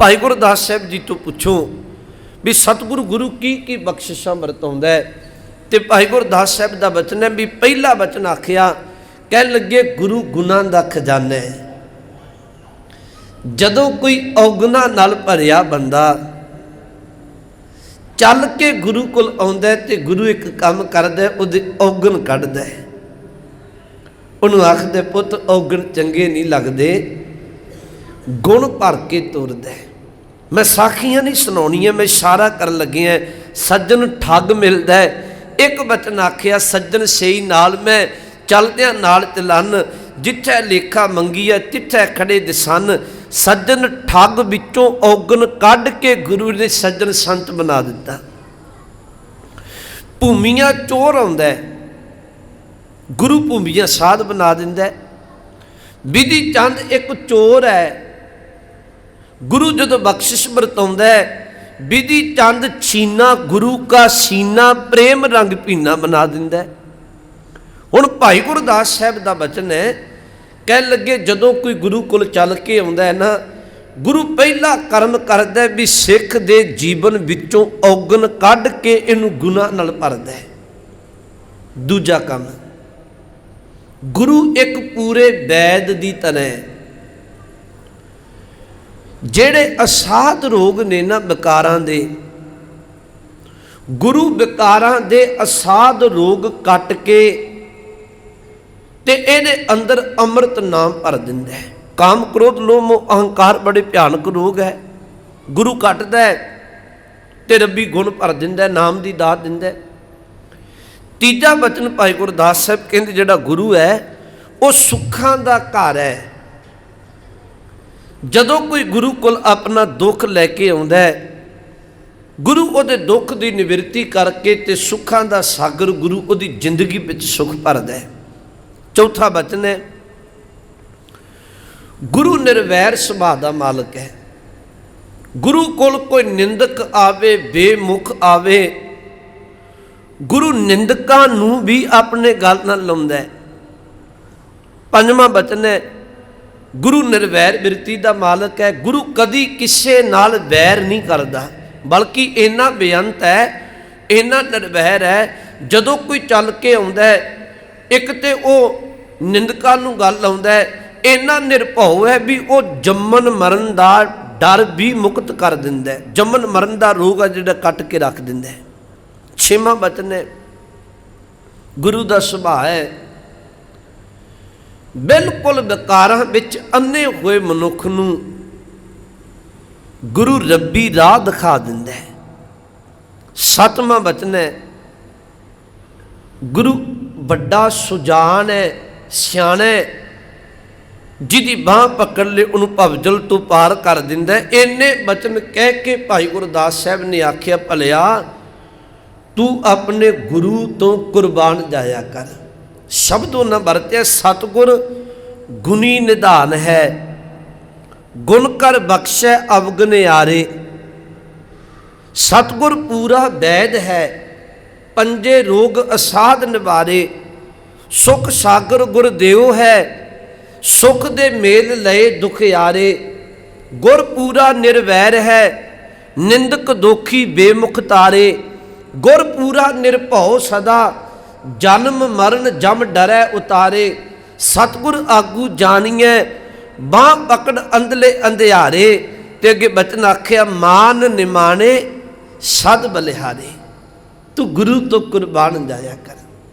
ਭਾਈ ਗੁਰਦਾਸ ਸਾਹਿਬ ਜੀ ਤੋਂ ਪੁੱਛੋ ਵੀ ਸਤਿਗੁਰੂ ਗੁਰੂ ਕੀ ਕੀ ਬਖਸ਼ਿਸ਼ਾਂ ਵਰਤਾਉਂਦਾ ਹੈ? ਤੇ ਭਾਈ ਗੁਰਦਾਸ ਸਾਹਿਬ ਦਾ ਬਚਨ ਹੈ ਵੀ ਪਹਿਲਾ ਬਚਨ ਆਖਿਆ ਕਹਿ ਲੱਗੇ, ਗੁਰੂ ਗੁਨਾਹ ਦਾ ਖਜ਼ਾਨਾ ਹੈ। ਜਦੋਂ ਕੋਈ ਔਗਣਾ ਨਾਲ ਭਰਿਆ ਬੰਦਾ, ਚੱਲ ਕੇ ਗੁਰੂ ਕੋਲ ਆਉਂਦਾ ਤੇ ਗੁਰੂ ਇੱਕ ਕੰਮ ਕਰਦਾ ਉਹਦੇ ਔਗਣ ਕੱਢਦਾ ਉਹਨੂੰ ਆਖਦੇ, ਪੁੱਤ, ਔਗਣ ਚੰਗੇ ਨਹੀਂ ਲੱਗਦੇ। ਗੁਣ ਭਰ ਕੇ ਤੁਰਦਾ ਮੈਂ ਸਾਖੀਆਂ ਨਹੀਂ ਸੁਣਾਉਣੀਆਂ, ਮੈਂ ਇਸ਼ਾਰਾ ਕਰਨ ਲੱਗਿਆ ਸੱਜਣ ਠੱਗ ਮਿਲਦਾ ਹੈ। ਇੱਕ ਬਚਨ ਆਖਿਆ, ਸੱਜਣ ਸਹੀ ਨਾਲ ਮੈਂ ਚਲਦਿਆਂ ਨਾਲ ਚਲਨ ਜਿੱਥੇ ਲੇਖਾ ਮੰਗੀਆ ਤਿੱਥੇ ਖੜੇ ਦਿਸਨ। ਸੱਜਣ ਠੱਗ ਵਿੱਚੋਂ ਔਗਣ ਕੱਢ ਕੇ ਗੁਰੂ ਨੇ ਸੱਜਣ ਸੰਤ ਬਣਾ ਦਿੱਤਾ। ਭੂਮੀਆਂ ਚੋਰ ਆਉਂਦਾ ਗੁਰੂ ਭੂਮੀਆਂ ਸਾਧ ਬਣਾ ਦਿੰਦਾ ਵਿਧੀ ਚੰਦ ਇੱਕ ਚੋਰ ਹੈ। ਗੁਰੂ ਜਦੋਂ ਬਖਸ਼ਿਸ਼ ਵਰਤਾਉਂਦਾ ਹੈ, ਵਿਧੀ ਚੰਦ ਛੀਨਾ, ਗੁਰੂ ਕਾ ਸੀਨਾ ਪ੍ਰੇਮ ਰੰਗ ਪੀਨਾ ਬਣਾ ਦਿੰਦਾ ਹੈ। ਹੁਣ ਭਾਈ ਗੁਰਦਾਸ ਸਾਹਿਬ ਦਾ ਬਚਨ ਹੈ ਕਹਿ ਲੱਗੇ ਜਦੋਂ ਕੋਈ ਗੁਰੂ ਕੋਲ ਚੱਲ ਕੇ ਆਉਂਦਾ ਹੈ ਨਾ, ਗੁਰੂ ਪਹਿਲਾ ਕਰਮ ਕਰਦਾ ਵੀ ਸਿੱਖ ਦੇ ਜੀਵਨ ਵਿੱਚੋਂ ਔਗਣ ਕੱਢ ਕੇ ਇਹਨੂੰ ਗੁਨਾਹ ਨਾਲ ਭਰਦਾ ਹੈ। ਦੂਜਾ ਕੰਮ, ਗੁਰੂ ਇੱਕ ਪੂਰੇ ਵੈਦ ਦੀ ਤਰ੍ਹਾਂ ਹੈ। ਜਿਹੜੇ ਅਸਾਧ ਰੋਗ ਨੇ ਨਾ ਵਿਕਾਰਾਂ ਦੇ, ਗੁਰੂ ਵਿਕਾਰਾਂ ਦੇ ਅਸਾਧ ਰੋਗ ਕੱਟ ਕੇ ਤੇ ਇਹਦੇ ਅੰਦਰ ਅੰਮ੍ਰਿਤ ਨਾਮ ਭਰ ਦਿੰਦਾ ਹੈ। ਕਾਮ ਕ੍ਰੋਧ, ਲੋਭ, ਮੋਹ, ਅਹੰਕਾਰ ਬੜੇ ਭਿਆਨਕ ਰੋਗ ਹੈ। ਗੁਰੂ ਕੱਟਦਾ ਹੈ ਤੇ ਰੱਬੀ ਗੁਣ ਭਰ ਦਿੰਦਾ ਨਾਮ ਦੀ ਦਾਤ ਦਿੰਦਾ ਤੀਜਾ ਬਚਨ ਭਾਈ ਗੁਰਦਾਸ ਸਾਹਿਬ ਕਹਿੰਦੇ, ਜਿਹੜਾ ਗੁਰੂ ਹੈ, ਉਹ ਸੁੱਖਾਂ ਦਾ ਘਰ ਹੈ। ਜਦੋਂ ਕੋਈ ਗੁਰੂ ਕੋਲ ਆਪਣਾ ਦੁੱਖ ਲੈ ਕੇ ਆਉਂਦਾ ਹੈ, ਗੁਰੂ ਉਹਦੇ ਦੁੱਖ ਦੀ ਨਿਵਰਤੀ ਕਰਕੇ ਤੇ ਸੁੱਖਾਂ ਦਾ ਸਾਗਰ ਗੁਰੂ ਉਹਦੀ ਜ਼ਿੰਦਗੀ ਵਿੱਚ ਸੁੱਖ ਭਰਦਾ ਹੈ। ਚੌਥਾ ਬਚਨ ਹੈ, ਗੁਰੂ ਨਿਰਵੈਰ ਸੁਭਾਅ ਦਾ ਮਾਲਕ ਹੈ। ਗੁਰੂ ਕੋਲ ਕੋਈ ਨਿੰਦਕ ਆਵੇ, ਬੇਮੁਖ ਆਵੇ, ਗੁਰੂ ਨਿੰਦਕਾਂ ਨੂੰ ਵੀ ਆਪਣੇ ਗੱਲ ਨਾਲ ਲਾਉਂਦਾ ਹੈ। ਪੰਜਵਾਂ ਬਚਨ ਹੈ ਗੁਰੂ ਨਿਰਵੈਰ ਬਿਰਤੀ ਦਾ ਮਾਲਕ ਹੈ। ਗੁਰੂ ਕਦੀ ਕਿਸੇ ਨਾਲ ਵੈਰ ਨਹੀਂ ਕਰਦਾ। ਬਲਕਿ ਇੰਨਾ ਬੇਅੰਤ ਹੈ, ਇੰਨਾ ਨਿਰਵੈਰ ਹੈ, ਜਦੋਂ ਕੋਈ ਚੱਲ ਕੇ ਆਉਂਦਾ ਹੈ, ਇੱਕ ਤੇ ਉਹ ਨਿੰਦਕਾਂ ਨੂੰ ਗੱਲ ਆਉਂਦਾ ਹੈ, ਇੰਨਾ ਨਿਰਭਉ ਹੈ ਵੀ ਉਹ ਜੰਮਨ ਮਰਨ ਦਾ ਡਰ ਵੀ ਮੁਕਤ ਕਰ ਦਿੰਦਾ ਹੈ। ਜੰਮਨ ਮਰਨ ਦਾ ਰੋਗ ਹੈ ਜਿਹੜਾ ਕੱਟ ਕੇ ਰੱਖ ਦਿੰਦਾ ਹੈ। ਛੇਵਾਂ ਬਚਨ ਹੈ, ਗੁਰੂ ਦਾ ਸੁਭਾਅ ਹੈ ਬਿਲਕੁਲ ਵਿਕਾਰਾਂ ਵਿੱਚ ਅੰਨੇ ਹੋਏ ਮਨੁੱਖ ਨੂੰ ਗੁਰੂ ਰੱਬੀ ਰਾਹ ਦਿਖਾ ਦਿੰਦਾ ਹੈ। ਸਤਵਾਂ ਬਚਨ ਹੈ, ਗੁਰੂ ਵੱਡਾ ਸੁਜਾਨ ਹੈ, ਸਿਆਣਾ ਜਿਹਦੀ ਬਾਹ ਪਕੜ ਲੈ ਉਹਨੂੰ ਭਵਜਲ ਤੋਂ ਪਾਰ ਕਰ ਦਿੰਦਾ ਇੰਨੇ ਬਚਨ ਕਹਿ ਕੇ ਭਾਈ ਗੁਰਦਾਸ ਸਾਹਿਬ ਨੇ ਆਖਿਆ, ਭਲਿਆ ਤੂੰ ਆਪਣੇ ਗੁਰੂ ਤੋਂ ਕੁਰਬਾਨ ਜਾਇਆ ਕਰ। ਸ਼ਬਦ ਉਹਨਾਂ ਵਰਤਿਆ, ਸਤਗੁਰ ਗੁਣੀ ਨਿਧਾਨ ਹੈ। ਗੁਣ ਕਰ ਬਖਸ਼ੈ ਅਵਗਨਿਆਰੇ। ਸਤਗੁਰ ਪੂਰਾ ਵੈਦ ਹੈ, ਪੰਜੇ ਰੋਗ ਅਸਾਧ ਨਿਵਾਰੇ। ਸੁਖ ਸਾਗਰ ਗੁਰ ਦੇਵ ਹੈ, ਸੁਖ ਦੇ ਮੇਲ ਲਏ ਦੁਖਿਆਰੇ ਗੁਰ ਪੂਰਾ ਨਿਰਵੈਰ ਹੈ, ਨਿੰਦਕ ਦੋਖੀ ਬੇਮੁਖ ਤਾਰੇ। ਗੁਰ ਪੂਰਾ ਨਿਰਭਉ ਸਦਾ ਜਨਮ ਮਰਨ ਜਮ ਡਰੈ ਉਤਾਰੇ, ਸਤਗੁਰ ਆਗੂ ਜਾਣੀਐ, ਬਾਹ ਪਕੜ ਅੰਧਲੇ ਅੰਧਿਆਰੇ, ਤੇ ਅੱਗੇ ਬਚਨ ਆਖਿਆ, ਮਾਨ ਨਿਮਾਣੇ, ਸਦ ਬਲਿਹਾਰੇ। ਤੂੰ ਗੁਰੂ ਤੋਂ ਕੁਰਬਾਨ ਜਾਇਆ ਕਰ।